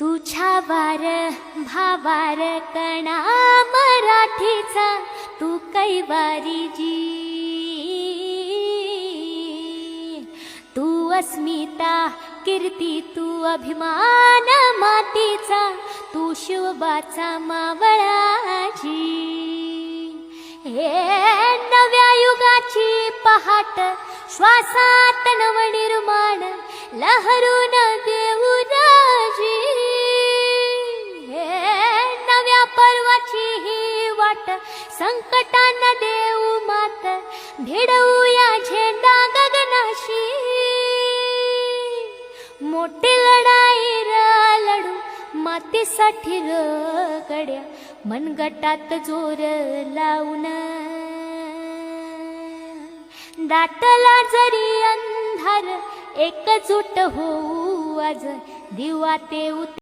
तुझ्या वार भावार कणा मराठीचा तू कैवारी जी. तू अस्मिता कीर्ती तू अभिमान मातीचा तू शिवबाचा मावळाजी हे नव्या युगाची पहाट श्वासात नवनिर्माण लहरू वाट संकटांना देऊ मात भिडवूया झेंडा गगनाशी. मोठी लढाई र लढू मातीसाठी र गड्या मनगटात जोर लावून. दाटला जरी अंधार एकजूट होऊ आज दिवा ते उत